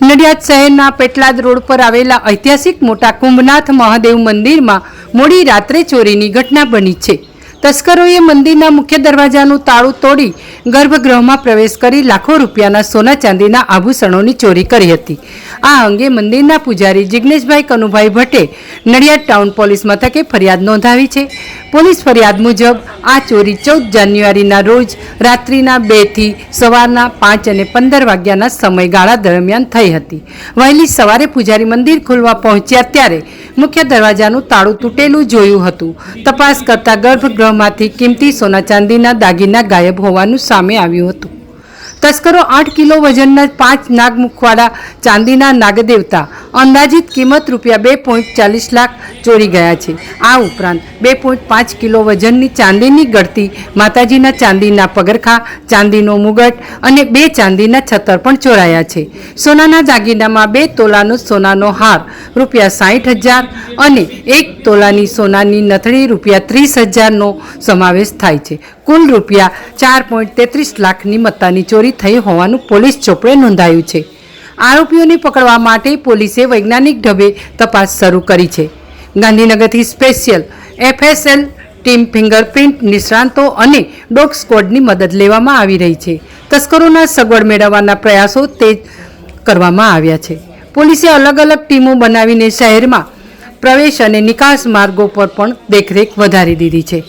નડિયાદ શહેરના પેટલાદ રોડ પર આવેલા ઐતિહાસિક મોટા કુંભનાથ મહાદેવ મંદિરમાં મોડી રાત્રે ચોરીની ઘટના બની છે. તસ્કરોએ મંદિરના મુખ્ય દરવાજાનું તાળું તોડી ગર્ભગૃહમાં પ્રવેશ કરી લાખો રૂપિયાના સોના ચાંદીના આભૂષણોની ચોરી કરી હતી. આ અંગે મંદિરના પૂજારી જિગ્નેશભાઈ કનુભાઈ ભટ્ટે નડિયાદ ટાઉન પોલીસ મથકે ફરિયાદ નોંધાવી છે. પોલીસ ફરિયાદ મુજબ આ ચોરી ચૌદ જાન્યુઆરીના રોજ રાત્રિના બેથી સવારના પાંચ અને પંદર વાગ્યાના સમયગાળા દરમિયાન થઈ હતી. વહેલી સવારે પૂજારી મંદિર ખોલવા પહોંચ્યા ત્યારે મુખ્ય દરવાજાનું તાળું તૂટેલું જોયું હતું. તપાસ કરતા ગર્ભગૃહમાંથી કિંમતી સોના ચાંદીના દાગીના ગાયબ હોવાનું સામે આવ્યું હતું. તસ્કરો આઠ કિલો વજનના પાંચ નાગમુખવાળા ચાંદીના નાગદેવતા અંદાજિત કિંમત રૂપિયા બે પોઈન્ટ ચાલીસ લાખ ચોરી ગયા છે. આ ઉપરાંત બે પોઈન્ટ પાંચ કિલો વજનની ચાંદીની ગળતી, માતાજીના ચાંદીના પગરખા, ચાંદીનો મુગટ અને બે ચાંદીના છત્તર પણ ચોરાયા છે. સોનાના દાગીનામાં બે તોલાનો સોનાનો હાર રૂપિયા સાઠ હજાર અને એક તોલાની સોનાની નથળી રૂપિયા ત્રીસ હજારનો સમાવેશ થાય છે. કુલ રૂપિયા ચાર પોઈન્ટ તેત્રીસ લાખની મત્તાની ચોરી થઈ હોવાનું પોલીસ ચોપડે નોંધાયું છે. આરોપીઓને પકડવા માટે પોલીસે વૈજ્ઞાનિક ઢબે તપાસ શરૂ કરી છે. ગાંધીનગરથી સ્પેશિયલ એફએસએલ ટીમ ફિંગરપ્રિન્ટ નિષ્ણાંતો અને ડોગ સ્કોડની મદદ લેવામાં આવી રહી છે. તસ્કરોના સગવડ મેળવવાના પ્રયાસો તેજ કરવામાં આવ્યા છે. પોલીસે અલગ અલગ ટીમો બનાવીને શહેરમાં પ્રવેશ અને નિકાસ માર્ગો પર પણ દેખરેખ વધારી દીધી છે.